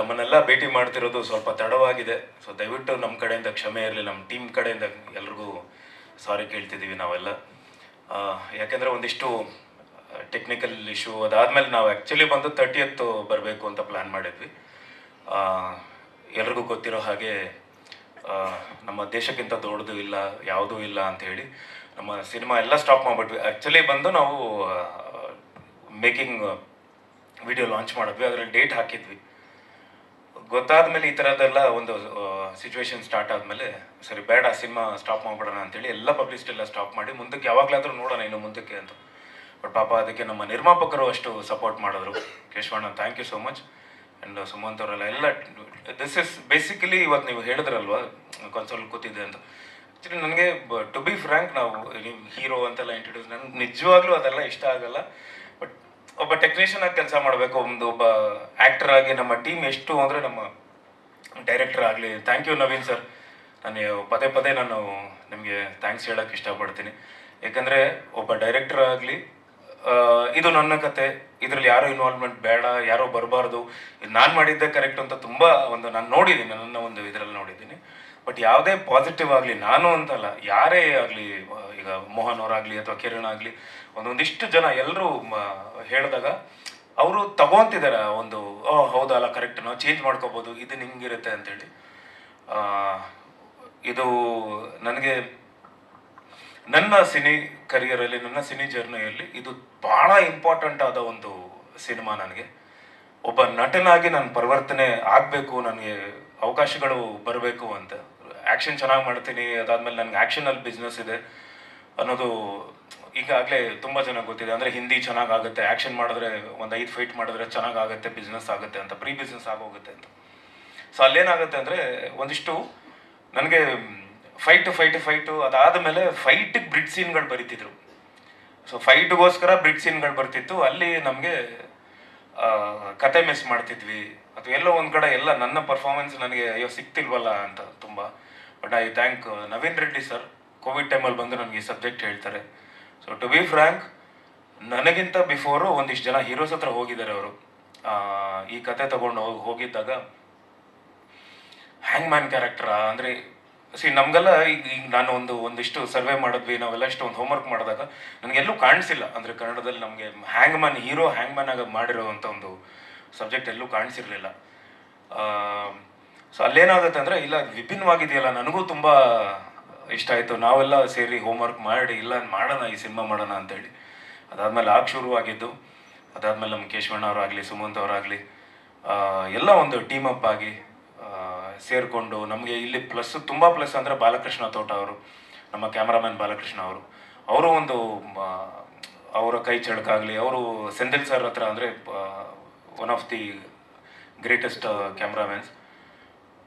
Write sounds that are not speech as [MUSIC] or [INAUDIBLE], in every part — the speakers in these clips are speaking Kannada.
ತಮ್ಮನ್ನೆಲ್ಲ ಭೇಟಿ ಮಾಡ್ತಿರೋದು ಸ್ವಲ್ಪ ತಡವಾಗಿದೆ. ಸೊ ದಯವಿಟ್ಟು ನಮ್ಮ ಕಡೆಯಿಂದ ಕ್ಷಮೆ ಇರಲಿ ನಮ್ಮ ಟೀಮ್ ಕಡೆಯಿಂದ ಎಲ್ರಿಗೂ ಸಾರಿ ಕೇಳ್ತಿದ್ದೀವಿ ನಾವೆಲ್ಲ. ಯಾಕೆಂದರೆ ಒಂದಿಷ್ಟು ಟೆಕ್ನಿಕಲ್ ಇಶ್ಯೂ ಅದಾದಮೇಲೆ ನಾವು ಆ್ಯಕ್ಚುಲಿ ಬಂದು ತರ್ಟಿಯತ್ತು ಬರಬೇಕು ಅಂತ ಪ್ಲ್ಯಾನ್ ಮಾಡಿದ್ವಿ. ಎಲ್ರಿಗೂ ಗೊತ್ತಿರೋ ಹಾಗೆ ನಮ್ಮ ದೇಶಕ್ಕಿಂತ ದೊಡ್ಡದು ಇಲ್ಲ, ಯಾವುದೂ ಇಲ್ಲ ಅಂಥೇಳಿ ನಮ್ಮ ಸಿನಿಮಾ ಎಲ್ಲ ಸ್ಟಾಪ್ ಮಾಡಿಬಿಟ್ವಿ. ಆ್ಯಕ್ಚುಲಿ ಬಂದು ನಾವು ಮೇಕಿಂಗ್ ವಿಡಿಯೋ ಲಾಂಚ್ ಮಾಡಿದ್ವಿ. ಅದರಲ್ಲಿ ಡೇಟ್ ಹಾಕಿದ್ವಿ. ಗೊತ್ತಾದ ಮೇಲೆ ಈ ಥರದ್ದೆಲ್ಲ ಒಂದು ಸಿಚುವೇಶನ್ ಸ್ಟಾರ್ಟ್ ಆದಮೇಲೆ, ಸರಿ, ಬೇಡ, ಸಿನಿಮಾ ಸ್ಟಾಪ್ ಮಾಡ್ಬಿಡೋಣ ಅಂತೇಳಿ ಎಲ್ಲ ಪಬ್ಲಿಸಿಟಿ ಎಲ್ಲ ಸ್ಟಾಪ್ ಮಾಡಿ ಮುಂದಕ್ಕೆ ಯಾವಾಗಲಾದರೂ ನೋಡೋಣ ಇನ್ನು ಮುಂದಕ್ಕೆ ಅಂತ. ಬಟ್ ಪಾಪ ಅದಕ್ಕೆ ನಮ್ಮ ನಿರ್ಮಾಪಕರು ಅಷ್ಟು ಸಪೋರ್ಟ್ ಮಾಡಿದ್ರು. Keshavanna thank you so much and Sumanth ಅವರೆಲ್ಲ ಎಲ್ಲ ದಿಸ್ ಇಸ್ ಬೇಸಿಕಲಿ ಇವತ್ತು ನೀವು ಹೇಳಿದ್ರಲ್ವಾ ಕನ್ಸೋಲ್ ಕೂತಿದ್ದೆ ಅಂತ. ಆ್ಯಕ್ಚುಲಿ ನನಗೆ ಟು ಬಿ ಫ್ರ್ಯಾಂಕ್ ನಾವು, ನೀವು ಹೀರೋ ಅಂತೆಲ್ಲ ಇಂಟ್ರೊಡ್ಯೂಸ್ ನನಗೆ ನಿಜವಾಗ್ಲೂ ಅದೆಲ್ಲ ಇಷ್ಟ ಆಗಲ್ಲ. ಬಟ್ ಒಬ್ಬ ಟೆಕ್ನಿಷಿಯನ್ ಆಗಿ ಕೆಲಸ ಮಾಡಬೇಕು, ಒಂದು ಒಬ್ಬ ಆ್ಯಕ್ಟರ್ ಆಗಿ ನಮ್ಮ ಟೀಮ್ ಎಷ್ಟು ಅಂದರೆ ನಮ್ಮ ಡೈರೆಕ್ಟರ್ ಆಗಲಿ. ಥ್ಯಾಂಕ್ ಯು ನವೀನ್ ಸರ್ ನಾನು ಪದೇ ಪದೇ ನಾನು ನಿಮಗೆ ಥ್ಯಾಂಕ್ಸ್ ಹೇಳೋಕ್ಕೆ ಇಷ್ಟಪಡ್ತೀನಿ. ಯಾಕಂದರೆ ಒಬ್ಬ ಡೈರೆಕ್ಟರ್ ಆಗಲಿ ಇದು ನನ್ನ ಕತೆ. ಇದರಲ್ಲಿ ಯಾರೋ ಇನ್ವಾಲ್ವ್ಮೆಂಟ್ ಬೇಡ, ಯಾರೋ ಬರಬಾರ್ದು. ನಾನು ಮಾಡಿದ್ದೆ ಕರೆಕ್ಟ್ ಅಂತ ತುಂಬ ಒಂದು ನಾನು ನೋಡಿದ್ದೀನಿ, ನನ್ನ ಒಂದು ಇದರಲ್ಲಿ ನೋಡಿದ್ದೀನಿ. ಬಟ್ ಯಾವುದೇ ಪಾಸಿಟಿವ್ ಆಗಲಿ, ನಾನು ಅಂತಲ್ಲ, ಯಾರೇ ಆಗಲಿ ಈಗ ಮೋಹನ್ ಅವರಾಗಲಿ ಅಥವಾ ಕಿರಣ್ ಆಗಲಿ ಒಂದೊಂದಿಷ್ಟು ಜನ ಎಲ್ಲರೂ ಹೇಳಿದಾಗ ಅವರು ತಗೊಂತಿದ್ದಾರೆ ಒಂದು, ಓ, ಹೌದಲ್ಲ ಕರೆಕ್ಟ್ ನಾವು ಚೇಂಜ್ ಮಾಡ್ಕೋಬೋದು, ಇದು ನಿಂಗಿರುತ್ತೆ ಅಂತೇಳಿ. ಇದು ನನಗೆ, ನನ್ನ ಸಿನಿ ಕರಿಯರಲ್ಲಿ, ನನ್ನ ಸಿನಿ ಜರ್ನಿಯಲ್ಲಿ ಇದು ಭಾಳ ಇಂಪಾರ್ಟೆಂಟ್ ಆದ ಒಂದು ಸಿನಿಮಾ ನನಗೆ. ಒಬ್ಬ ನಟನಾಗಿ ನಾನು ಪರಿವರ್ತನೆ ಆಗಬೇಕು, ನನಗೆ ಅವಕಾಶಗಳು ಬರಬೇಕು ಅಂತ. ಆ್ಯಕ್ಷನ್ ಚೆನ್ನಾಗಿ ಮಾಡ್ತೀನಿ, ಅದಾದಮೇಲೆ ನನಗೆ ಆ್ಯಕ್ಷನಲ್ಲಿ ಬಿಸ್ನೆಸ್ ಇದೆ ಅನ್ನೋದು ಈಗಾಗಲೇ ತುಂಬ ಚೆನ್ನಾಗಿ ಗೊತ್ತಿದೆ. ಅಂದರೆ ಹಿಂದಿ ಚೆನ್ನಾಗಿ ಆಗುತ್ತೆ ಆ್ಯಕ್ಷನ್ ಮಾಡಿದ್ರೆ ಒಂದು ಐದು ಫೈಟ್ ಮಾಡಿದ್ರೆ ಚೆನ್ನಾಗಿ ಆಗುತ್ತೆ ಬಿಸ್ನೆಸ್ ಆಗುತ್ತೆ ಅಂತ ಪ್ರೀ ಬಿಸ್ನೆಸ್ ಆಗೋಗುತ್ತೆ ಅಂತ. ಸೊ ಅಲ್ಲೇನಾಗುತ್ತೆ ಅಂದರೆ ಒಂದಿಷ್ಟು ನನಗೆ ಫೈಟ್ ಫೈಟ್ ಫೈಟು ಅದಾದ ಮೇಲೆ ಫೈಟಿಗೆ ಬ್ರಿಡ್ ಸೀನ್ಗಳು ಬರೀತಿದ್ರು. ಸೊ ಫೈಟ್ಗೋಸ್ಕರ ಬ್ರಿಡ್ ಸೀನ್ಗಳು ಬರ್ತಿತ್ತು. ಅಲ್ಲಿ ನಮಗೆ ಕತೆ ಮಿಸ್ ಮಾಡ್ತಿದ್ವಿ. ಅಥವಾ ಎಲ್ಲೋ ಒಂದು ಕಡೆ ಎಲ್ಲ ನನ್ನ ಪರ್ಫಾರ್ಮೆನ್ಸ್ ನನಗೆ ಅಯ್ಯೋ ಸಿಗ್ತಿಲ್ವಲ್ಲ ಅಂತ ತುಂಬ. But I thank Naveen Reddy sir Covid ಟೈಮಲ್ಲಿ ಬಂದು ನನಗೆ ಈ ಸಬ್ಜೆಕ್ಟ್ ಹೇಳ್ತಾರೆ. ಸೊ ಟು ಬಿ ಫ್ರ್ಯಾಂಕ್ ನನಗಿಂತ ಬಿಫೋರು ಒಂದಿಷ್ಟು ಜನ ಹೀರೋಸ್ ಹತ್ರ ಹೋಗಿದ್ದಾರೆ ಅವರು. ಈ ಕತೆ ತಗೊಂಡು ಹೋಗಿ, ಹೋಗಿದ್ದಾಗ ಹ್ಯಾಂಗ್ ಮ್ಯಾನ್ ಕ್ಯಾರೆಕ್ಟರ್ ಅಂದರೆ ಸಿ ನಮಗೆಲ್ಲ ಈಗ ಈಗ ನಾನು ಒಂದು, ಒಂದಿಷ್ಟು ಸರ್ವೆ ಮಾಡಿದ್ವಿ, ನಾವೆಲ್ಲ ಇಷ್ಟು ಒಂದು ಹೋಮ್ವರ್ಕ್ ಮಾಡಿದಾಗ ನನಗೆಲ್ಲೂ ಕಾಣಿಸಿಲ್ಲ. ಅಂದರೆ ಕನ್ನಡದಲ್ಲಿ ನಮಗೆ hangman hero hangman ಆಗಿ ಮಾಡಿರೋವಂಥ ಒಂದು ಸಬ್ಜೆಕ್ಟ್ ಎಲ್ಲೂ ಕಾಣಿಸಿರಲಿಲ್ಲ. ಸೊ ಅಲ್ಲೇನಾಗುತ್ತೆ ಅಂದರೆ, ಇಲ್ಲ, ವಿಭಿನ್ನವಾಗಿದೆಯಲ್ಲ, ನನಗೂ ತುಂಬ ಇಷ್ಟ ಆಯಿತು. ನಾವೆಲ್ಲ ಸೇರಿ ಹೋಮ್ವರ್ಕ್ ಮಾಡಿ, ಇಲ್ಲ, ಮಾಡೋಣ, ಈ ಸಿನಿಮಾ ಮಾಡೋಣ ಅಂತೇಳಿ. ಅದಾದಮೇಲೆ ಆಗ ಶುರುವಾಗಿದ್ದು. ಅದಾದಮೇಲೆ ನಮ್ಮ ಕೇಶವಣ್ಣ ಅವರಾಗಲಿ, ಸುಮಂತ್ ಅವರಾಗಲಿ ಎಲ್ಲ ಒಂದು ಟೀಮ್ ಅಪ್ ಆಗಿ ಸೇರಿಕೊಂಡು, ನಮಗೆ ಇಲ್ಲಿ ಪ್ಲಸ್ ತುಂಬ ಪ್ಲಸ್ ಅಂದರೆ ಬಾಲಕೃಷ್ಣ ತೋಟ ಅವರು, ನಮ್ಮ ಕ್ಯಾಮ್ರಾಮನ್ ಬಾಲಕೃಷ್ಣ ಅವರು. ಅವರು ಒಂದು ಅವರ ಕೈ ಚಳಕಾಗಲಿ, ಅವರು ಸೆಂದಿಲ್ ಸರ್ ಹತ್ರ ಅಂದರೆ one of the greatest cameramans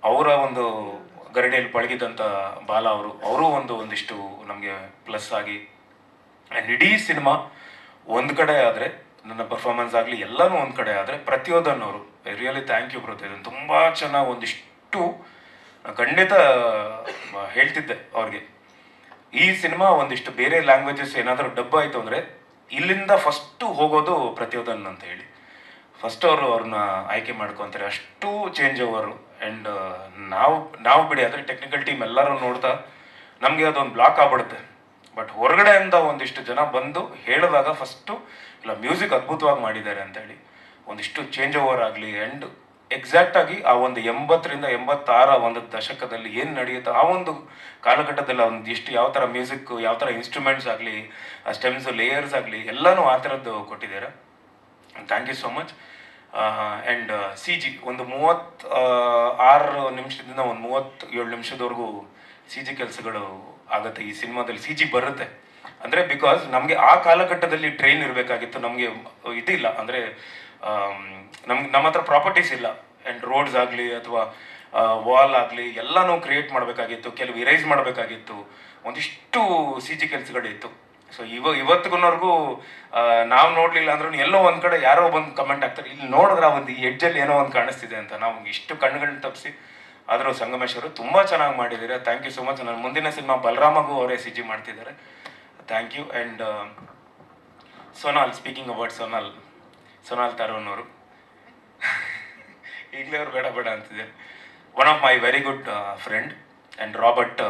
ಅವರ ಒಂದು ಗರಡಿಯಲ್ಲಿ ಪಳಗಿದಂಥ ಬಾಲ ಅವರು ಅವರು ಒಂದು ಒಂದಿಷ್ಟು ನಮಗೆ ಪ್ಲಸ್ ಆಗಿ ಆ್ಯಂಡ್ ಇಡೀ ಸಿನಿಮಾ ಒಂದು ಕಡೆ ಆದರೆ, ನನ್ನ ಪರ್ಫಾರ್ಮೆನ್ಸ್ ಆಗಲಿ ಎಲ್ಲನೂ ಒಂದು ಕಡೆ ಆದರೆ ಪ್ರತಿಯೊಂದನ್ನು ಅವರು ರಿಯಲಿ ಥ್ಯಾಂಕ್ ಯು ಬರುತ್ತೆ ಇದನ್ನು ತುಂಬ ಚೆನ್ನಾಗಿ ಒಂದಿಷ್ಟು ಖಂಡಿತ ಹೇಳ್ತಿದ್ದೆ ಅವ್ರಿಗೆ. ಈ ಸಿನಿಮಾ ಒಂದಿಷ್ಟು ಬೇರೆ ಲ್ಯಾಂಗ್ವೇಜಸ್ ಏನಾದರೂ ಡಬ್ ಆಯಿತು ಅಂದರೆ, ಇಲ್ಲಿಂದ ಫಸ್ಟು ಹೋಗೋದು ಪ್ರತಿಯೊಂದನ್ನು ಅಂತ ಹೇಳಿ. ಫಸ್ಟ್ ಅವರು ಅವ್ರನ್ನ ಆಯ್ಕೆ ಮಾಡ್ಕೊತಾರೆ. ಅಷ್ಟು ಚೇಂಜ್ ಓವರು ಆ್ಯಂಡ್ ನಾವು ನಾವು ಬಿಡಿ ಅಂದರೆ ಟೆಕ್ನಿಕಲ್ ಟೀಮ್ ಎಲ್ಲರೂ ನೋಡ್ತಾ ನಮಗೆ ಅದೊಂದು ಬ್ಲಾಕ್ ಆಗ್ಬಿಡುತ್ತೆ. ಬಟ್ ಹೊರಗಡೆಯಿಂದ ಒಂದಿಷ್ಟು ಜನ ಬಂದು ಹೇಳಿದಾಗ ಫಸ್ಟು, ಇಲ್ಲ ಮ್ಯೂಸಿಕ್ ಅದ್ಭುತವಾಗಿ ಮಾಡಿದ್ದಾರೆ ಅಂತೇಳಿ. ಒಂದಿಷ್ಟು ಚೇಂಜ್ ಓವರ್ ಆಗಲಿ ಆ್ಯಂಡ್ ಎಕ್ಸಾಕ್ಟ್ ಆಗಿ ಆ ಒಂದು ಎಂಬತ್ತರಿಂದ ಎಂಬತ್ತಾರ ಒಂದು ದಶಕದಲ್ಲಿ ಏನು ನಡೆಯುತ್ತೋ ಆ ಒಂದು ಕಾಲಘಟ್ಟದಲ್ಲಿ ಒಂದು ಎಷ್ಟು ಯಾವ ಥರ ಮ್ಯೂಸಿಕ್ ಯಾವ ಥರ ಇನ್ಸ್ಟ್ರೂಮೆಂಟ್ಸ್ ಆಗಲಿ, ಆ ಸ್ಟೆಮ್ಸ್ ಲೇಯರ್ಸ್ ಆಗಲಿ, ಎಲ್ಲನೂ ಆ ಥರದ್ದು ಕೊಟ್ಟಿದ್ದಾರೆ. Thank you so much and C G ಒಂದು ಮೂವತ್ತು ಆರು ನಿಮಿಷದಿಂದ ಒಂದು ಮೂವತ್ತು ಏಳು ನಿಮಿಷದವರೆಗೂ ಸಿ ಜಿ ಕೆಲಸಗಳು ಆಗುತ್ತೆ ಈ ಸಿನಿಮಾದಲ್ಲಿ. ಸಿ ಜಿ ಬರುತ್ತೆ. ಅಂದರೆ ಬಿಕಾಸ್ ನಮಗೆ ಆ ಕಾಲಘಟ್ಟದಲ್ಲಿ ಟ್ರೈನ್ ಇರಬೇಕಾಗಿತ್ತು. ನಮಗೆ ಇದಿಲ್ಲ. ಅಂದರೆ ನಮ್ಗೆ ನಮ್ಮ ಹತ್ರ ಪ್ರಾಪರ್ಟೀಸ್ ಇಲ್ಲ. ಆ್ಯಂಡ್ ರೋಡ್ಸ್ ಆಗಲಿ ಅಥವಾ ವಾಲ್ ಆಗಲಿ ಎಲ್ಲನೂ ಕ್ರಿಯೇಟ್ ಮಾಡಬೇಕಾಗಿತ್ತು. ಕೆಲವು ಇರೈಸ್ ಮಾಡಬೇಕಾಗಿತ್ತು. ಒಂದಿಷ್ಟು ಸಿ ಜಿ ಕೆಲಸಗಳಿತ್ತು. ಸೊ ಇವ ಇವತ್ತಿಗೂ ನಾವು ನೋಡ್ಲಿಲ್ಲ ಅಂದ್ರೂ ಎಲ್ಲೋ ಒಂದ್ ಕಡೆ ಯಾರೋ ಬಂದು ಕಮೆಂಟ್ ಆಗ್ತಾರೆ ಇಲ್ಲಿ ನೋಡಿದ್ರೆ ಒಂದು ಈ ಏನೋ ಒಂದು ಕಾಣಿಸ್ತಿದೆ ಅಂತ. ನಾವು ಇಷ್ಟು ಕಣ್ಣುಗಳನ್ನ ತಪ್ಪಿಸಿ ಆದರೂ ಸಂಗಮೇಶ್ವರು ತುಂಬ ಚೆನ್ನಾಗಿ ಮಾಡಿದ್ದಾರೆ. ಥ್ಯಾಂಕ್ ಯು ಸೊ ಮಚ್ ನನ್ನ ಮುಂದಿನ ಸಿನಿಮಾ ಬಲರಾಮಗೂ ಅವರೇ ಸಿ ಜಿ ಮಾಡ್ತಿದ್ದಾರೆ thank you and Sonal speaking about Sonal Sonal ಅವರು [LAUGHS] ಈಗಲೇ ಅವ್ರು ಬೇಡ ಬೇಡ ಅಂತಿದೆ one of my very good friend and Robert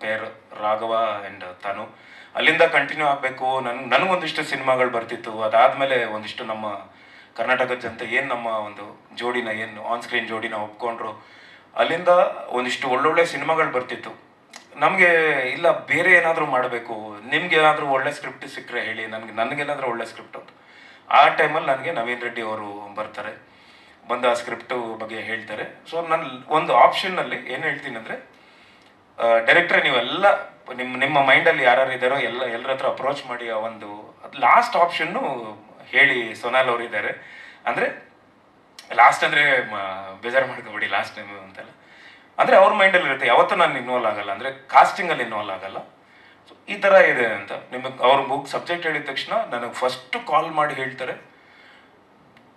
pair Raghava and Tanu. ಅಲ್ಲಿಂದ ಕಂಟಿನ್ಯೂ ಆಗಬೇಕು. ನನ್, ನನಗೊಂದಿಷ್ಟು ಸಿನಿಮಾಗಳು ಬರ್ತಿತ್ತು. ಅದಾದಮೇಲೆ ಒಂದಿಷ್ಟು ನಮ್ಮ ಕರ್ನಾಟಕದ ಜನತೆ ಏನು ನಮ್ಮ ಒಂದು ಜೋಡಿನ ಏನು ಆನ್ ಸ್ಕ್ರೀನ್ ಜೋಡಿನ ಒಪ್ಕೊಂಡ್ರು. ಅಲ್ಲಿಂದ ಒಂದಿಷ್ಟು ಒಳ್ಳೊಳ್ಳೆ ಸಿನಿಮಾಗಳು ಬರ್ತಿತ್ತು. ನಮಗೆ ಇಲ್ಲ, ಬೇರೆ ಏನಾದರೂ ಮಾಡಬೇಕು. ನಿಮ್ಗೆ ಏನಾದರೂ ಒಳ್ಳೆ ಸ್ಕ್ರಿಪ್ಟ್ ಸಿಕ್ಕರೆ ಹೇಳಿ. ನನಗೆ, ನನಗೇನಾದರೂ ಒಳ್ಳೆ ಸ್ಕ್ರಿಪ್ಟ್ ಅಂತ. ಆ ಟೈಮಲ್ಲಿ ನನಗೆ ನವೀನ್ ರೆಡ್ಡಿ ಅವರು ಬರ್ತಾರೆ. ಬಂದು ಆ ಸ್ಕ್ರಿಪ್ಟು ಬಗ್ಗೆ ಹೇಳ್ತಾರೆ. ಸೊ ನನ್ನ ಒಂದು ಆಪ್ಷನ್ನಲ್ಲಿ ಏನು ಹೇಳ್ತೀನಿ ಅಂದರೆ ಡೈರೆಕ್ಟ್ರೆ ನೀವೆಲ್ಲ ನಿಮ್ಮ ನಿಮ್ಮ ಮೈಂಡಲ್ಲಿ ಯಾರ್ಯಾರು ಇದ್ದಾರೋ ಎಲ್ಲ, ಎಲ್ಲರ ಹತ್ರ ಅಪ್ರೋಚ್ ಮಾಡಿ ಆ ಒಂದು ಲಾಸ್ಟ್ ಆಪ್ಷನ್ನು ಹೇಳಿ ಸೋನಾಲ್ ಅವರು ಇದ್ದಾರೆ. ಅಂದರೆ ಲಾಸ್ಟ್ ಅಂದರೆ ಬೇಜಾರು ಮಾಡ್ಕೋಬೇಡಿ ಲಾಸ್ಟ್ ಟೈಮ್ ಅಂತೆಲ್ಲ. ಅಂದರೆ ಅವ್ರ ಮೈಂಡಲ್ಲಿ ಇರುತ್ತೆ, ಯಾವತ್ತೂ ನಾನು ಇನ್ವಾಲ್ವ್ ಆಗಲ್ಲ, ಅಂದರೆ ಕಾಸ್ಟಿಂಗಲ್ಲಿ ಇನ್ವಾಲ್ವ್ ಆಗಲ್ಲ. ಸೊ ಈ ಥರ ಇದೆ ಅಂತ. ನಿಮಗೆ, ಅವ್ರ ಬುಕ್ ಸಬ್ಜೆಕ್ಟ್ ಹೇಳಿದ ತಕ್ಷಣ ನನಗೆ ಫಸ್ಟ್ ಕಾಲ್ ಮಾಡಿ ಹೇಳ್ತಾರೆ.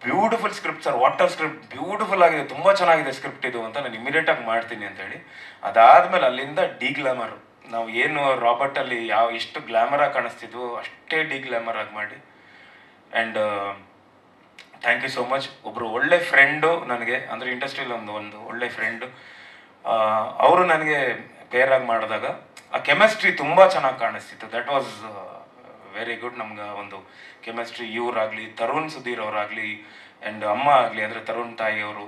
Beautiful script sir water script beautiful ಆಗಿದೆ, ತುಂಬ ಚೆನ್ನಾಗಿದೆ ಸ್ಕ್ರಿಪ್ಟ್ ಇದು ಅಂತ ನಾನು ಇಮಿಡಿಯೇಟಾಗಿ ಮಾಡ್ತೀನಿ ಅಂತ ಹೇಳಿ. ಅದಾದ್ಮೇಲೆ ಅಲ್ಲಿಂದ ಡಿ ಗ್ಲಾಮರ್ ನಾವು ಏನು ರಾಬರ್ಟ್ ಅಲ್ಲಿ ಯಾವ ಎಷ್ಟು ಗ್ಲಾಮರ್ ಆಗಿ ಕಾಣಿಸ್ತಿದ್ವು ಅಷ್ಟೇ ಡಿ ಗ್ಲಾಮರ್ ಆಗಿ ಮಾಡಿ. And thank you so much ಒಬ್ರು ಒಳ್ಳೆ ಫ್ರೆಂಡು ನನಗೆ, ಅಂದರೆ ಇಂಡಸ್ಟ್ರಿಯಲ್ಲಿ ಒಂದು ಒಂದು ಒಳ್ಳೆ ಫ್ರೆಂಡು ಅವರು ನನಗೆ ಪೇರ್ ಆಗಿ ಮಾಡಿದಾಗ ಆ ಕೆಮಿಸ್ಟ್ರಿ ತುಂಬ ಚೆನ್ನಾಗಿ ಕಾಣಿಸ್ತಿತ್ತು. ದಟ್ ವಾಸ್ ವೆರಿ ಗುಡ್ ನಮ್ಗೆ ಒಂದು ಕೆಮಿಸ್ಟ್ರಿ ಇವರಾಗಲಿ, ತರುಣ್ ಸುಧೀರ್ ಅವರಾಗಲಿ ಆ್ಯಂಡ್ ಅಮ್ಮ ಆಗಲಿ, ಅಂದರೆ ತರುಣ್ ತಾಯಿ ಅವರು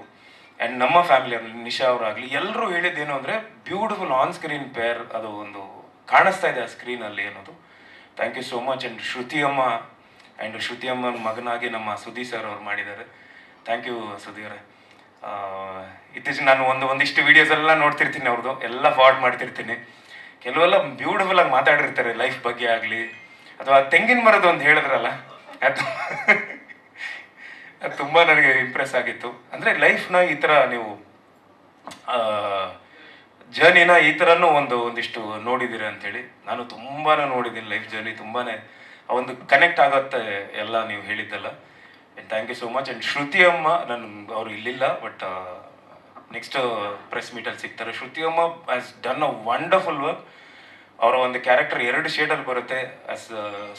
ಆ್ಯಂಡ್ ನಮ್ಮ ಫ್ಯಾಮಿಲಿಯಲ್ಲಿ ನಿಶಾ ಅವರಾಗಲಿ ಎಲ್ಲರೂ ಹೇಳಿದ್ದೇನು ಅಂದರೆ ಬ್ಯೂಟಿಫುಲ್ ಆನ್ ಸ್ಕ್ರೀನ್ ಪೇರ್ ಅದು ಒಂದು ಕಾಣಿಸ್ತಾ ಇದೆ ಆ ಸ್ಕ್ರೀನಲ್ಲಿ ಅನ್ನೋದು. Thank you so much and Shruti ಅಮ್ಮ ಆ್ಯಂಡ್ ಶ್ರುತಿ ಅಮ್ಮನ ಮಗನಾಗಿ ನಮ್ಮ ಸುದೀ ಸರ್ ಅವ್ರು ಮಾಡಿದ್ದಾರೆ. ಥ್ಯಾಂಕ್ ಯು ಸುಧಿ ಅವರೇ ಇತ್ತೀಚೆಗೆ ನಾನು ಒಂದು, ಒಂದಿಷ್ಟು ವೀಡಿಯೋಸ್ ಎಲ್ಲ ನೋಡ್ತಿರ್ತೀನಿ ಅವ್ರದ್ದು. ಎಲ್ಲ ಫಾರ್ವರ್ಡ್ ಮಾಡ್ತಿರ್ತೀನಿ. ಕೆಲವೆಲ್ಲ ಬ್ಯೂಟಿಫುಲ್ ಆಗಿ ಮಾತಾಡಿರ್ತಾರೆ ಲೈಫ್ ಬಗ್ಗೆ ಆಗಲಿ. ಅಥವಾ ತೆಂಗಿನ ಮರದ ಒಂದು ಹೇಳಿದ್ರಲ್ಲ, ಅದು. ಅದು ತುಂಬ ನನಗೆ ಇಂಪ್ರೆಸ್ ಆಗಿತ್ತು. ಅಂದರೆ ಲೈಫ್ನ ಈ ಥರ ನೀವು ಜರ್ನಿನ ಈ ಥರನೂ ಒಂದು, ಒಂದಿಷ್ಟು ನೋಡಿದ್ದೀರ ಅಂತೇಳಿ. ನಾನು ತುಂಬಾ ನೋಡಿದ್ದೀನಿ ಲೈಫ್ ಜರ್ನಿ ತುಂಬಾ ಒಂದು ಕನೆಕ್ಟ್ ಆಗತ್ತೆ ಎಲ್ಲ ನೀವು ಹೇಳಿದ್ದೆಲ್ಲ. Thank you so much and Shruti ಅಮ್ಮ ನಾನು, ಅವರು ಇಲ್ಲಿಲ್ಲ ಬಟ್ ನೆಕ್ಸ್ಟ್ ಪ್ರೆಸ್ ಮೀಟಲ್ಲಿ ಸಿಗ್ತಾರೆ. ಶ್ರುತಿ ಅಮ್ಮ has done a wonderful work ಅವರ ಒಂದು ಕ್ಯಾರೆಕ್ಟರ್ ಎರಡು ಶೇಡಲ್ಲಿ ಬರುತ್ತೆ. ಆಸ್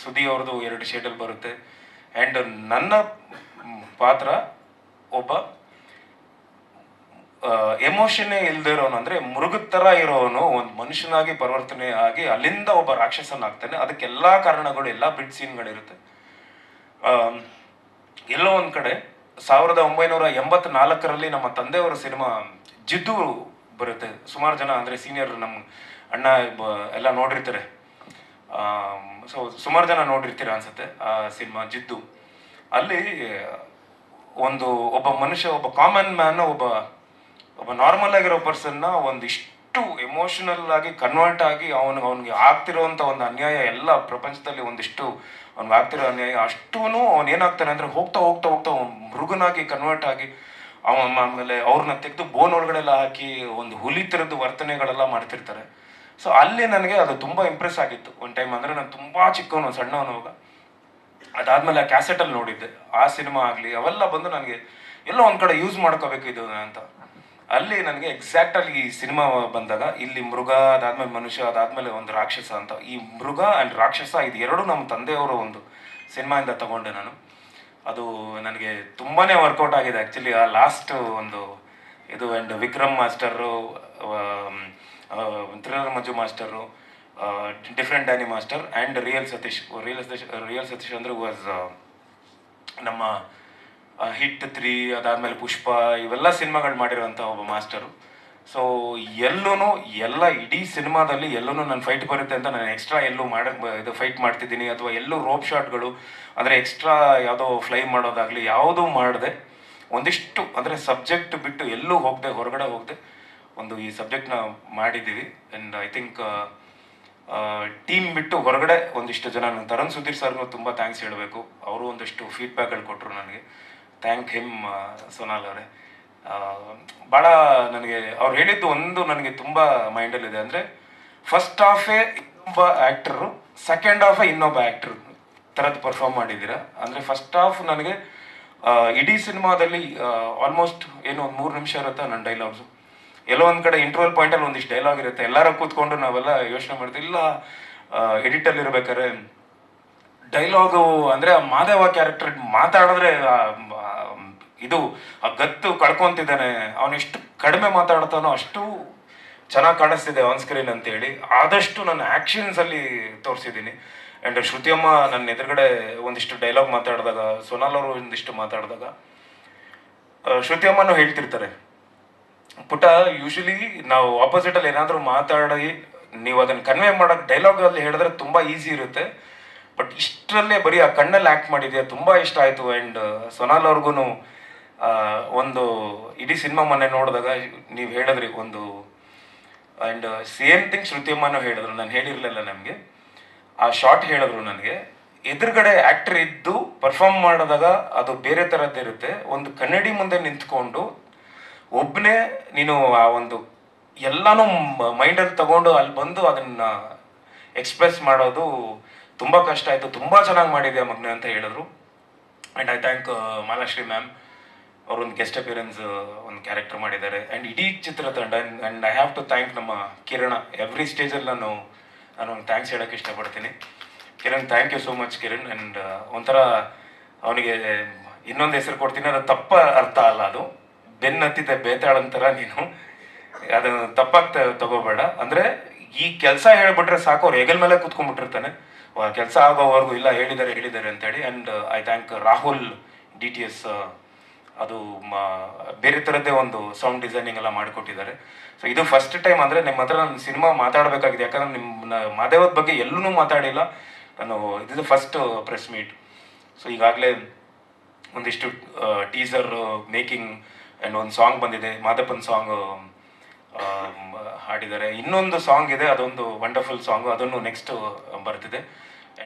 ಸುದಿ ಅವ್ರದ್ದು ಎರಡು ಶೇಡಲ್ಲಿ ಬರುತ್ತೆ. ಆ್ಯಂಡ್ ನನ್ನ ಪಾತ್ರ ಒಬ್ಬ ಎಮೋಷನ್ನೇ ಇಲ್ದೇ ಇರೋನು ಅಂದ್ರೆ ಮೃಗದ ತರ ಇರೋನು, ಒಂದು ಮನುಷ್ಯನಾಗಿ ಪರಿವರ್ತನೆ ಆಗಿ ಅಲ್ಲಿಂದ ಒಬ್ಬ ರಾಕ್ಷಸನಾಗ್ತಾನೆ ಅದಕ್ಕೆ ಎಲ್ಲಾ ಕಾರಣಗಳು, ಎಲ್ಲಾ ಬಿಡ್ ಸೀನ್ಗಳಿರುತ್ತೆ ಎಲ್ಲೋ ಒಂದ್ ಕಡೆ ಸಾವಿರದ ಒಂಬೈನೂರ ಎಂಬತ್ನಾಲ್ಕರಲ್ಲಿ ನಮ್ಮ ತಂದೆಯವರ ಸಿನಿಮಾ ಜಿದ್ದು ಬರುತ್ತೆ. ಸುಮಾರು ಜನ ಅಂದ್ರೆ ಸೀನಿಯರ್ ನಮ್ಮ ಅಣ್ಣ ಎಲ್ಲ ನೋಡಿರ್ತಾರೆ. ಸೊ ಸುಮಾರು ಜನ ನೋಡಿರ್ತೀರ ಅನ್ಸುತ್ತೆ ಆ ಸಿನಿಮಾ ಜಿದ್ದು. ಅಲ್ಲಿ ಒಂದು ಒಬ್ಬ ಮನುಷ್ಯ, ಒಬ್ಬ ಕಾಮನ್ ಮ್ಯಾನ್ ಒಬ್ಬ ಒಬ್ಬ ನಾರ್ಮಲ್ ಆಗಿರೋ ಪರ್ಸನ್ನ ಒಂದಿಷ್ಟು ಎಮೋಷನಲ್ ಆಗಿ ಕನ್ವರ್ಟ್ ಆಗಿ ಅವನು, ಅವನಿಗೆ ಆಗ್ತಿರೋಂಥ ಒಂದು ಅನ್ಯಾಯ ಎಲ್ಲ ಪ್ರಪಂಚದಲ್ಲಿ ಒಂದಿಷ್ಟು ಅವ್ನಿಗೆ ಆಗ್ತಿರೋ ಅನ್ಯಾಯ ಅಷ್ಟೂ ಅವನು ಏನಾಗ್ತಾನೆ ಅಂದ್ರೆ ಹೋಗ್ತಾ ಹೋಗ್ತಾ ಹೋಗ್ತಾ ಅವ್ನು ಮೃಗನಾಗಿ ಕನ್ವರ್ಟ್ ಆಗಿ ಅವನ ಆಮೇಲೆ ಅವ್ರನ್ನ ತೆಗೆದು ಬೋನ್ ಒಳಗಡೆ ಎಲ್ಲ ಹಾಕಿ ಒಂದು ಹುಲಿ ಥರದ್ದು ವರ್ತನೆಗಳೆಲ್ಲ ಮಾಡ್ತಿರ್ತಾರೆ. ಸೊ ಅಲ್ಲಿ ನನಗೆ ಅದು ತುಂಬಾ ಇಂಪ್ರೆಸ್ ಆಗಿತ್ತು. ಒಂದು ಟೈಮ್ ಅಂದ್ರೆ ನಾನು ತುಂಬಾ ಚಿಕ್ಕವನು, ಸಣ್ಣವನು ಅವಾಗ ಅದಾದ್ಮೇಲೆ ಆ ಕ್ಯಾಸೆಟ್ ಅಲ್ಲಿ ನೋಡಿದ್ದೆ. ಆ ಸಿನಿಮಾ ಆಗಲಿ, ಅವೆಲ್ಲ ಬಂದು ನನಗೆ ಎಲ್ಲೋ ಒಂದು ಕಡೆ ಯೂಸ್ ಮಾಡ್ಕೋಬೇಕು ಇದು ಅಂತ. ಅಲ್ಲಿ ನನಗೆ ಎಕ್ಸಾಕ್ಟ್ ಅಲ್ಲಿ ಈ ಸಿನಿಮಾ ಬಂದಾಗ ಇಲ್ಲಿ ಮೃಗ, ಅದಾದ್ಮೇಲೆ ಮನುಷ್ಯ, ಅದಾದ್ಮೇಲೆ ಒಂದು ರಾಕ್ಷಸ ಅಂತ. ಈ ಮೃಗ ಅಂಡ್ ರಾಕ್ಷಸ ಇದು ಎರಡು ನಮ್ಮ ತಂದೆಯವರ ಒಂದು ಸಿನಿಮಾಯಿಂದ ತಗೊಂಡೆ ನಾನು. ಅದು ನನಗೆ ತುಂಬಾನೇ ವರ್ಕೌಟ್ ಆಗಿದೆ ಆ್ಯಕ್ಚುಲಿ ಆ ಲಾಸ್ಟ್ ಒಂದು ಇದು and Vikram master thriller Manju master different Danny master and real Satish real Satish real Satish ಅಂದ್ರೆ ವಾಸ್ ನಮ್ಮ ಹಿಟ್ ತ್ರೀ ಅದಾದಮೇಲೆ ಪುಷ್ಪ, ಇವೆಲ್ಲ ಸಿನಿಮಾಗಳು ಮಾಡಿರುವಂಥ ಒಬ್ಬ ಮಾಸ್ಟರು ಸೊ ಎಲ್ಲೂ ಎಲ್ಲ ಇಡೀ ಸಿನಿಮಾದಲ್ಲಿ ಎಲ್ಲೂ ನನ್ನ ಫೈಟ್ ಬರುತ್ತೆ ಅಂತ ನಾನು ಎಕ್ಸ್ಟ್ರಾ ಎಲ್ಲೂ ಮಾಡ ಇದು ಫೈಟ್ ಮಾಡ್ತಿದ್ದೀನಿ. ಅಥವಾ ಎಲ್ಲೂ ರೋಪ್ ಶಾಟ್ಗಳು ಅಂದರೆ ಎಕ್ಸ್ಟ್ರಾ ಯಾವುದೋ ಫ್ಲೈ ಮಾಡೋದಾಗಲಿ, ಯಾವುದೂ ಮಾಡದೆ. ಒಂದಿಷ್ಟು, ಅಂದರೆ ಸಬ್ಜೆಕ್ಟ್ ಬಿಟ್ಟು ಎಲ್ಲೂ ಹೋಗದೆ, ಹೊರಗಡೆ ಹೋಗದೆ, ಒಂದು ಈ ಸಬ್ಜೆಕ್ಟ್ನ ಮಾಡಿದ್ದೀವಿ. ಆ್ಯಂಡ್ ಐ ಥಿಂಕ್ ಟೀಮ್ ಬಿಟ್ಟು ಹೊರಗಡೆ ಒಂದಿಷ್ಟು ಜನ ನಾನು ತರಣ್ ಸುಧೀರ್ ಸರ್ಗೂ ತುಂಬ ಥ್ಯಾಂಕ್ಸ್ ಹೇಳಬೇಕು. ಅವರು ಒಂದಿಷ್ಟು ಫೀಡ್ಬ್ಯಾಕ್ಗಳು ಕೊಟ್ಟರು ನನಗೆ. ಥ್ಯಾಂಕ್ ಹಿಮ್ ಸೋನಾಲ್ ಅವರೇ. ಭಾಳ ನನಗೆ, ಅವ್ರು ಹೇಳಿದ್ದು ಒಂದು ನನಗೆ ತುಂಬ ಮೈಂಡಲ್ಲಿದೆ ಅಂದರೆ ಫಸ್ಟ್ ಹಾಫೇ ಇನ್ನೊಬ್ಬ ಆ್ಯಕ್ಟ್ರು ಸೆಕೆಂಡ್ ಹಾಫೇ ಇನ್ನೊಬ್ಬ ಆ್ಯಕ್ಟ್ರು ಥರದ್ದು ಪರ್ಫಾರ್ಮ್ ಮಾಡಿದ್ದೀರಾ? ಅಂದರೆ ಫಸ್ಟ್ ಹಾಫ್ ನನಗೆ ಇಡೀ ಸಿನಿಮಾದಲ್ಲಿ ಆಲ್ಮೋಸ್ಟ್ ಏನು ಒಂದು ಮೂರು ನಿಮಿಷ ಇರುತ್ತೆ ನನ್ನ ಡೈಲಾಗ್ಸು ಎಲ್ಲೋ ಒಂದ್ ಕಡೆ ಇಂಟರ್ವಲ್ ಪಾಯಿಂಟ್ ಅಲ್ಲಿ ಒಂದಿಷ್ಟು ಡೈಲಾಗ್ ಇರುತ್ತೆ. ಎಲ್ಲಾರು ಕೂತ್ಕೊಂಡು ನಾವೆಲ್ಲ ಯೋಚನೆ ಮಾಡ್ತೀವಿ. ಇಲ್ಲ ಎಡಿಟ್ ಅಲ್ಲಿ ಇರ್ಬೇಕಾದ್ರೆ ಡೈಲಾಗು ಅಂದ್ರೆ ಮಾದೇವ ಕ್ಯಾರೆಕ್ಟರ್ ಮಾತಾಡಿದ್ರೆ ಇದು, ಆ ಗತ್ತು ಕಳ್ಕೊಂತಿದ್ದಾನೆ. ಎಷ್ಟು ಕಡಿಮೆ ಮಾತಾಡ್ತಾನೋ ಅಷ್ಟು ಚೆನ್ನಾಗಿ ಕಾಣಿಸ್ತಿದೆ ಆನ್ ಸ್ಕ್ರೀನ್ ಅಂತೇಳಿ. ಆದಷ್ಟು ನನ್ನ ಆ್ಯಕ್ಷನ್ಸ್ ಅಲ್ಲಿ ತೋರಿಸಿದ್ದೀನಿ. ಆ್ಯಂಡ್ ಶ್ರುತಿಯಮ್ಮ ನನ್ನ ಎದುರುಗಡೆ ಒಂದಿಷ್ಟು ಡೈಲಾಗ್ ಮಾತಾಡಿದಾಗ, ಸೋನಾಲ್ ಅವರು ಒಂದಿಷ್ಟು ಮಾತಾಡಿದಾಗ ಶ್ರುತಿಯಮ್ಮನೂ ಹೇಳ್ತಿರ್ತಾರೆ. ಪುಟ ಯೂಶಲಿ ನಾವು ಆಪೋಸಿಟ್ ಅಲ್ಲಿ ಏನಾದರೂ ಮಾತಾಡಿ, ನೀವು ಅದನ್ನ ಕನ್ವೆ ಮಾಡೋಕೆ ಡೈಲಾಗ್ ಅಲ್ಲಿ ಹೇಳಿದ್ರೆ ತುಂಬಾ ಈಸಿ ಇರುತ್ತೆ. ಬಟ್ ಇಷ್ಟರಲ್ಲೇ ಬರೀ ಆ ಕಣ್ಣಲ್ಲಿ ಆಕ್ಟ್ ಮಾಡಿದ್ಯಾ ತುಂಬಾ ಇಷ್ಟ ಆಯ್ತು. ಅಂಡ್ ಸೊನಾಲ್ ಅವ್ರಿಗೂ ಒಂದು ಇಡೀ ಸಿನಿಮಾ ಮೊನ್ನೆ ನೋಡಿದಾಗ ನೀವು ಹೇಳಿದ್ರಿ ಒಂದು ಅಂಡ್ ಸೇಮ್ ಥಿಂಗ್ ಶ್ರುತಿಯಮ್ಮನೂ ಹೇಳಿದ್ರು. ನಾನು ಹೇಳಿರ್ಲಿಲ್ಲ ನಮಗೆ. ಆ ಶಾರ್ಟ್ ಹೇಳಿದ್ರು ನನಗೆ. ಎದುರುಗಡೆ ಆಕ್ಟರ್ ಇದ್ದು ಪರ್ಫಾರ್ಮ್ ಮಾಡಿದಾಗ ಅದು ಬೇರೆ ಥರದ್ದಿರುತ್ತೆ ಒಂದು ಕನ್ನಡಿ ಮುಂದೆ ನಿಂತ್ಕೊಂಡು ಒಬ್ಬನೇ ನೀನು ಆ ಒಂದು ಎಲ್ಲಾನು ಮೈಂಡಲ್ಲಿ ತಗೊಂಡು ಅಲ್ಲಿ ಬಂದು ಅದನ್ನ ಎಕ್ಸ್ಪ್ರೆಸ್ ಮಾಡೋದು ತುಂಬ ಕಷ್ಟ ಆಯಿತು. ತುಂಬ ಚೆನ್ನಾಗಿ ಮಾಡಿದೆ ಮಗ್ನೆ ಅಂತ ಹೇಳಿದ್ರು. And I thank Malashri ma'am ಅವರೊಂದು ಗೆಸ್ಟ್ ಅಪಿಯರೆನ್ಸ್ ಒಂದು ಕ್ಯಾರೆಕ್ಟರ್ ಮಾಡಿದ್ದಾರೆ. ಆ್ಯಂಡ್ ಇಡೀ ಚಿತ್ರತಂಡ and I have to thank ನಮ್ಮ ಕಿರಣ. ಎವ್ರಿ ಸ್ಟೇಜಲ್ಲಿ ನಾನು ನಾನು ಥ್ಯಾಂಕ್ಸ್ ಹೇಳೋಕ್ಕೆ ಇಷ್ಟಪಡ್ತೀನಿ. Kiran thank you so much Kiran. And ಒಂಥರ ಅವನಿಗೆ ಇನ್ನೊಂದು ಹೆಸರು ಕೊಡ್ತೀನಿ ಅದು ತಪ್ಪ ಅರ್ಥ ಅಲ್ಲ ಅದು. ಬೆನ್ನತ್ತಿದ್ದ ಬೇತಾಳಂತರ ನೀನು. ಅದು ತಪ್ಪಾಗಿ ತಗೋಬೇಡ. ಅಂದ್ರೆ ಈ ಕೆಲಸ ಹೇಳ್ಬಿಟ್ರೆ ಸಾಕು, ಅವ್ರು ಹೆಗಲ್ ಮೇಲೆ ಕುತ್ಕೊಂಡ್ಬಿಟ್ಟಿರ್ತಾನೆ. ಕೆಲಸ ಆಗೋವರೆಗೂ ಇಲ್ಲ, ಹೇಳಿದ್ದಾರೆ ಹೇಳಿದ್ದಾರೆ ಅಂತೇಳಿ. And I thank Rahul D T S ಅದು ಬೇರೆ ಥರದ್ದೇ ಒಂದು ಸೌಂಡ್ ಡಿಸೈನಿಂಗ್ ಎಲ್ಲ ಮಾಡಿಕೊಟ್ಟಿದ್ದಾರೆ. ಸೊ ಇದು ಫಸ್ಟ್ ಟೈಮ್ ಅಂದರೆ ನಿಮ್ಮ ಹತ್ರ ನಾನು ಸಿನಿಮಾ ಮಾತಾಡಬೇಕಾಗಿದೆ. ಯಾಕಂದ್ರೆ ನಿಮ್ಮ ಮಾದೇವದ ಬಗ್ಗೆ ಎಲ್ಲೂ ಮಾತಾಡಿಲ್ಲ. ನಾನು, ಇದು ಫಸ್ಟ್ ಪ್ರೆಸ್ ಮೀಟ್ ಸೊ ಈಗಾಗಲೇ ಒಂದಿಷ್ಟು ಟೀಸರ್ ಮೇಕಿಂಗ್ ಆ್ಯಂಡ್ ಒಂದು ಸಾಂಗ್ ಬಂದಿದೆ ಮಾದಪ್ಪನ್ ಸಾಂಗ್ ಹಾಡಿದ್ದಾರೆ. ಇನ್ನೊಂದು ಸಾಂಗ್ ಇದೆ, ಅದೊಂದು ವಂಡರ್ಫುಲ್ ಸಾಂಗ್ ಅದನ್ನು ನೆಕ್ಸ್ಟ್ ಬರ್ತಿದೆ